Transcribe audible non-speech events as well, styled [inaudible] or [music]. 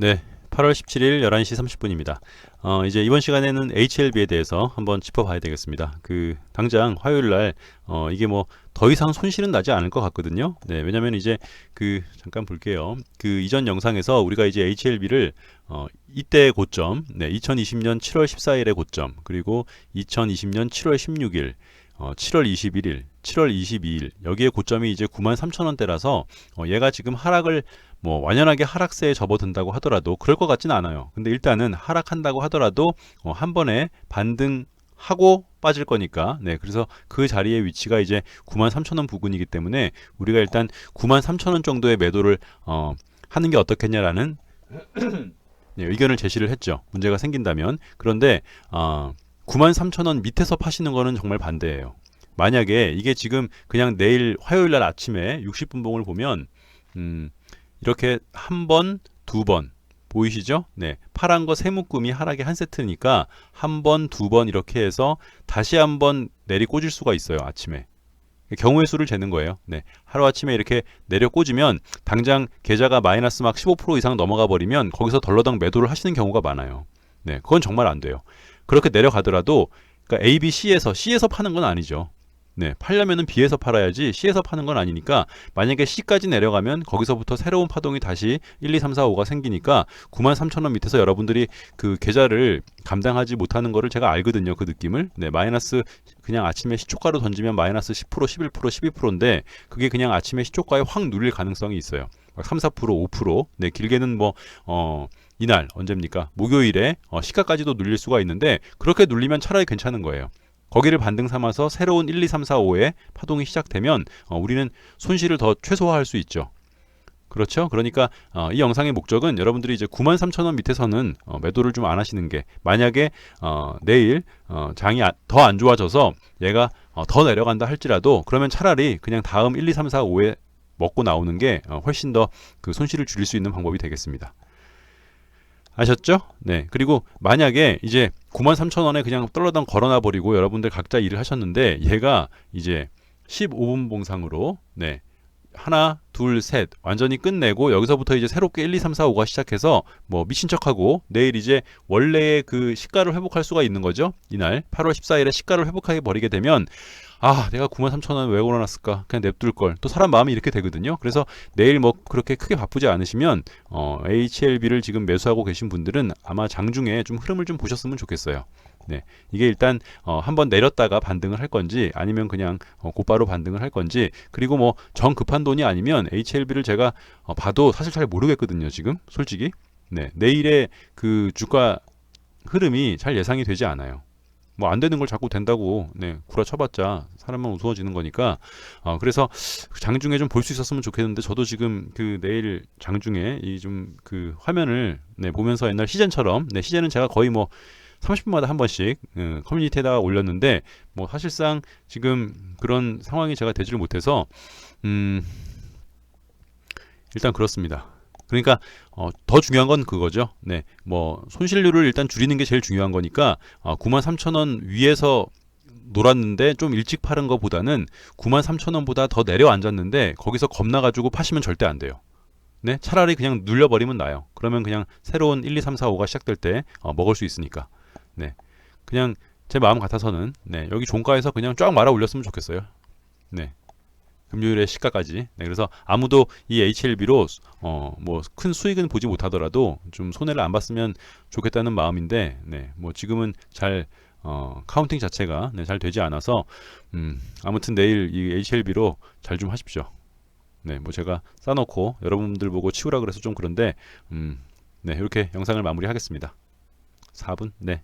네, 8월 17일 11시 30분입니다. 어, 이제 이번 시간에는 HLB에 대해서 한번 짚어봐야 되겠습니다. 그 당장 화요일 날 어, 이게 뭐 더 이상 손실은 나지 않을 것 같거든요. 네, 왜냐면 이제 그 잠깐 볼게요. 그 이전 영상에서 우리가 이제 HLB를 어, 이때 고점, 네, 2020년 7월 14일의 고점, 그리고 2020년 7월 16일, 어, 7월 21일, 7월 22일 여기에 고점이 이제 93,000원대라서 어, 얘가 지금 하락을 뭐 완연하게 하락세에 접어든다고 하더라도 그럴 것 같지는 않아요. 근데 일단은 하락한다고 하더라도 어, 한 번에 반등 하고 빠질 거니까 네 그래서 그 자리의 위치가 이제 93,000원 부근이기 때문에 우리가 일단 93,000원 정도의 매도를 어, 하는 게 어떻겠냐라는 [clears throat] 네, 의견을 제시를 했죠. 문제가 생긴다면 그런데 어, 93,000원 밑에서 파시는 거는 정말 반대예요. 만약에 이게 지금 그냥 내일 화요일 날 아침에 60분 봉을 보면 음, 이렇게 한 번, 두 번 보이시죠? 네. 파란 거 세 묶음이 하락의 한 세트니까 한 번, 두 번 이렇게 해서 다시 한 번 내리 꽂을 수가 있어요. 아침에. 경우의 수를 재는 거예요. 네. 하루 아침에 이렇게 내려 꽂으면 당장 계좌가 마이너스 막 15% 이상 넘어가 버리면 거기서 덜러당 매도를 하시는 경우가 많아요. 네. 그건 정말 안 돼요. 그렇게 내려가더라도 그러니까 A, B, C에서 C에서 파는 건 아니죠. 네, 팔려면은 B에서 팔아야지 C에서 파는 건 아니니까 만약에 C까지 내려가면 거기서부터 새로운 파동이 다시 1, 2, 3, 4, 5가 생기니까 93,000원 밑에서 여러분들이 그 계좌를 감당하지 못하는 거를 제가 알거든요. 그 느낌을. 네, 마이너스 그냥 아침에 시초가로 던지면 마이너스 10%, 11%, 12%인데 그게 그냥 아침에 시초가에 확 눌릴 가능성이 있어요. 막 3, 4%, 5%. 네, 길게는 뭐 어, 이날 언제입니까? 목요일에 어, 시가까지도 눌릴 수가 있는데 그렇게 눌리면 차라리 괜찮은 거예요. 거기를 반등 삼아서 새로운 1, 2, 3, 4, 5의 파동이 시작되면 어, 우리는 손실을 더 최소화할 수 있죠. 그렇죠. 그러니까 어, 이 영상의 목적은 여러분들이 이제 93,000원 밑에서는 어, 매도를 좀 안 하시는 게 만약에 어, 내일 어, 장이 아, 더안 좋아져서 얘가 어, 더 내려간다 할지라도 그러면 차라리 그냥 다음 1, 2, 3, 4, 5에 먹고 나오는 게 어, 훨씬 더 그 손실을 줄일 수 있는 방법이 되겠습니다. 아셨죠? 네. 그리고 만약에 이제 93,000원에 그냥 떨러당 걸어놔 버리고 여러분들 각자 일을 하셨는데 얘가 이제 15분 봉상으로 네. 하나, 둘, 셋 완전히 끝내고 여기서부터 이제 새롭게 1, 2, 3, 4, 5가 시작해서 뭐 미친 척하고 내일 이제 원래의 그 시가를 회복할 수가 있는 거죠. 이날 8월 14일에 시가를 회복하게 버리게 되면 아, 내가 93,000원 왜 걸어놨을까? 그냥 냅둘 걸. 또 사람 마음이 이렇게 되거든요. 그래서 내일 뭐 그렇게 크게 바쁘지 않으시면 어, HLB를 지금 매수하고 계신 분들은 아마 장중에 좀 흐름을 좀 보셨으면 좋겠어요. 네, 이게 일단 어, 한번 내렸다가 반등을 할 건지 아니면 그냥 어, 곧바로 반등을 할 건지 그리고 뭐 정 급한 돈이 아니면 HLB를 제가 어, 봐도 사실 잘 모르겠거든요. 지금 솔직히 네 내일의 그 주가 흐름이 잘 예상이 되지 않아요. 뭐 안 되는 걸 자꾸 된다고 네 구라쳐봤자 사람만 우스워지는 거니까 어 그래서 장중에 좀 볼 수 있었으면 좋겠는데 저도 지금 그 내일 장중에 이 좀 그 화면을 네 보면서 옛날 시젠처럼 네 시젠은 제가 거의 뭐 30분마다 한 번씩 음, 커뮤니티에다가 올렸는데 뭐 사실상 지금 그런 상황이 제가 되지를 못해서 음 일단 그렇습니다. 그러니까 어, 더 중요한 건 그거죠. 네, 뭐 손실률을 일단 줄이는 게 제일 중요한 거니까 어, 93,000원 위에서 놀았는데 좀 일찍 파는 것보다는 93,000원보다 더 내려앉았는데 거기서 겁나가지고 파시면 절대 안 돼요. 네, 차라리 그냥 눌려버리면 나요. 그러면 그냥 새로운 1, 2, 3, 4, 5가 시작될 때 어, 먹을 수 있으니까. 네, 그냥 제 마음 같아서는 네, 여기 종가에서 그냥 쫙 말아 올렸으면 좋겠어요. 네. 금요일에 시가까지. 네, 그래서 아무도 이 HLB로 어, 뭐 큰 수익은 보지 못하더라도 좀 손해를 안 봤으면 좋겠다는 마음인데, 네, 뭐 지금은 잘 어, 카운팅 자체가 네, 잘 되지 않아서 음, 아무튼 내일 이 HLB로 잘 좀 하십시오. 네, 뭐 제가 싸놓고 여러분들 보고 치우라 그래서 좀 그런데 음, 네, 이렇게 영상을 마무리하겠습니다. 4분? 네.